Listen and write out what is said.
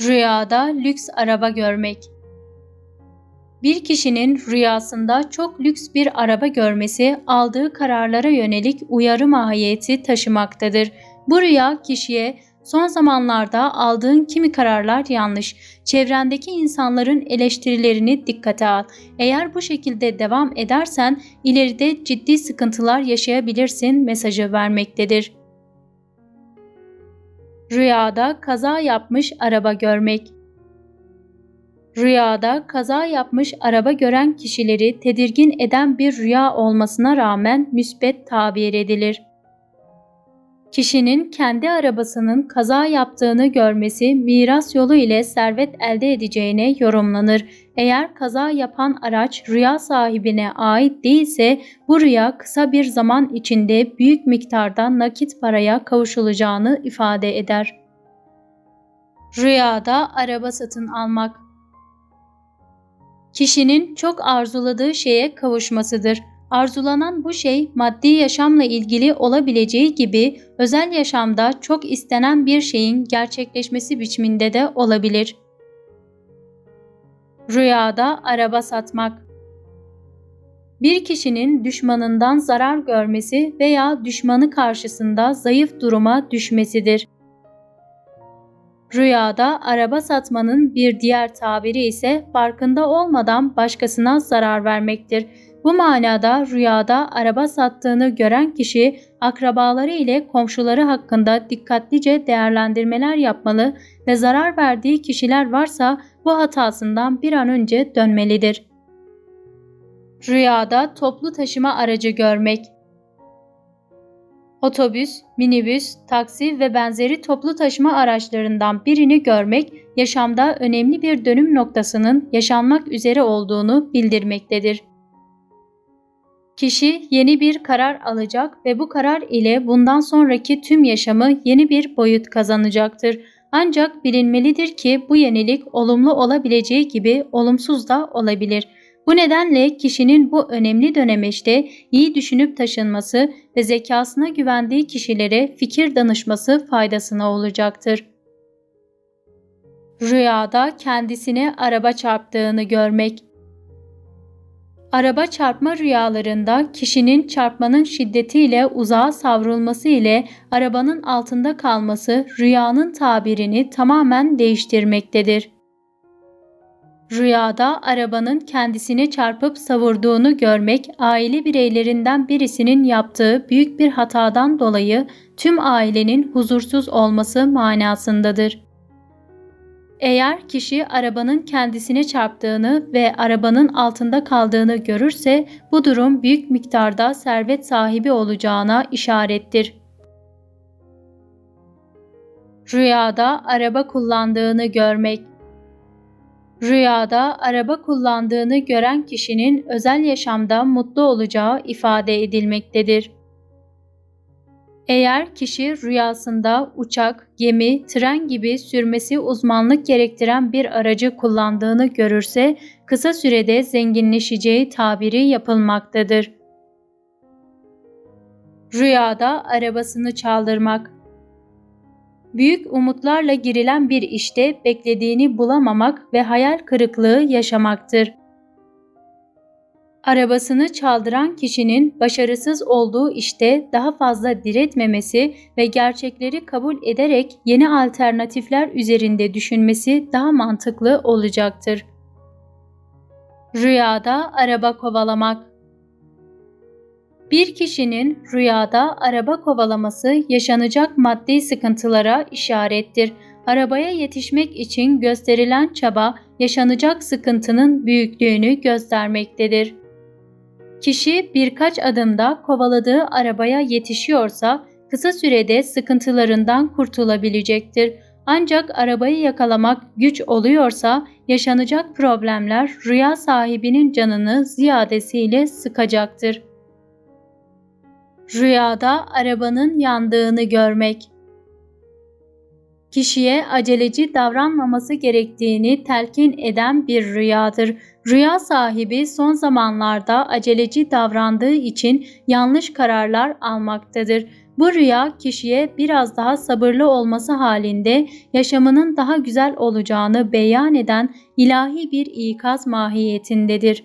Rüyada lüks araba görmek. Bir kişinin rüyasında çok lüks bir araba görmesi aldığı kararlara yönelik uyarı mahiyeti taşımaktadır. Bu rüya kişiye son zamanlarda aldığın kimi kararlar yanlış, çevrendeki insanların eleştirilerini dikkate al. Eğer bu şekilde devam edersen ileride ciddi sıkıntılar yaşayabilirsin mesajı vermektedir. Rüyada kaza yapmış araba görmek. Rüyada kaza yapmış araba gören kişileri tedirgin eden bir rüya olmasına rağmen müsbet tabir edilir. Kişinin kendi arabasının kaza yaptığını görmesi miras yolu ile servet elde edeceğine yorumlanır. Eğer kaza yapan araç rüya sahibine ait değilse bu rüya kısa bir zaman içinde büyük miktarda nakit paraya kavuşulacağını ifade eder. Rüyada araba satın almak Kişinin çok arzuladığı şeye kavuşmasıdır. Arzulanan bu şey maddi yaşamla ilgili olabileceği gibi özel yaşamda çok istenen bir şeyin gerçekleşmesi biçiminde de olabilir. Rüyada araba satmak bir kişinin düşmanından zarar görmesi veya düşmanı karşısında zayıf duruma düşmesidir. Rüyada araba satmanın bir diğer tabiri ise farkında olmadan başkasına zarar vermektir. Bu manada rüyada araba sattığını gören kişi akrabaları ile komşuları hakkında dikkatlice değerlendirmeler yapmalı ve zarar verdiği kişiler varsa bu hatasından bir an önce dönmelidir. Rüyada toplu taşıma aracı görmek Otobüs, minibüs, taksi ve benzeri toplu taşıma araçlarından birini görmek yaşamda önemli bir dönüm noktasının yaşanmak üzere olduğunu bildirmektedir. Kişi yeni bir karar alacak ve bu karar ile bundan sonraki tüm yaşamı yeni bir boyut kazanacaktır. Ancak bilinmelidir ki bu yenilik olumlu olabileceği gibi olumsuz da olabilir. Bu nedenle kişinin bu önemli dönemeçte iyi düşünüp taşınması ve zekasına güvendiği kişilere fikir danışması faydasına olacaktır. Rüyada kendisine araba çarptığını görmek Araba çarpma rüyalarında kişinin çarpmanın şiddetiyle uzağa savrulması ile arabanın altında kalması rüyanın tabirini tamamen değiştirmektedir. Rüyada arabanın kendisini çarpıp savurduğunu görmek aile bireylerinden birisinin yaptığı büyük bir hatadan dolayı tüm ailenin huzursuz olması manasındadır. Eğer kişi arabanın kendisine çarptığını ve arabanın altında kaldığını görürse bu durum büyük miktarda servet sahibi olacağına işarettir. Rüyada araba kullandığını görmek Rüyada araba kullandığını gören kişinin özel yaşamda mutlu olacağı ifade edilmektedir. Eğer kişi rüyasında uçak, gemi, tren gibi sürmesi uzmanlık gerektiren bir aracı kullandığını görürse kısa sürede zenginleşeceği tabiri yapılmaktadır. Rüyada arabasını çaldırmak Büyük umutlarla girilen bir işte beklediğini bulamamak ve hayal kırıklığı yaşamaktır. Arabasını çaldıran kişinin başarısız olduğu işte daha fazla diretmemesi ve gerçekleri kabul ederek yeni alternatifler üzerinde düşünmesi daha mantıklı olacaktır. Rüyada araba kovalamak bir kişinin rüyada araba kovalaması yaşanacak maddi sıkıntılara işarettir. Arabaya yetişmek için gösterilen çaba yaşanacak sıkıntının büyüklüğünü göstermektedir. Kişi birkaç adımda kovaladığı arabaya yetişiyorsa kısa sürede sıkıntılarından kurtulabilecektir. Ancak arabayı yakalamak güç oluyorsa yaşanacak problemler rüya sahibinin canını ziyadesiyle sıkacaktır. Rüyada arabanın yandığını görmek. Kişiye aceleci davranmaması gerektiğini telkin eden bir rüyadır. Rüya sahibi son zamanlarda aceleci davrandığı için yanlış kararlar almaktadır. Bu rüya kişiye biraz daha sabırlı olması halinde yaşamının daha güzel olacağını beyan eden ilahi bir ikaz mahiyetindedir.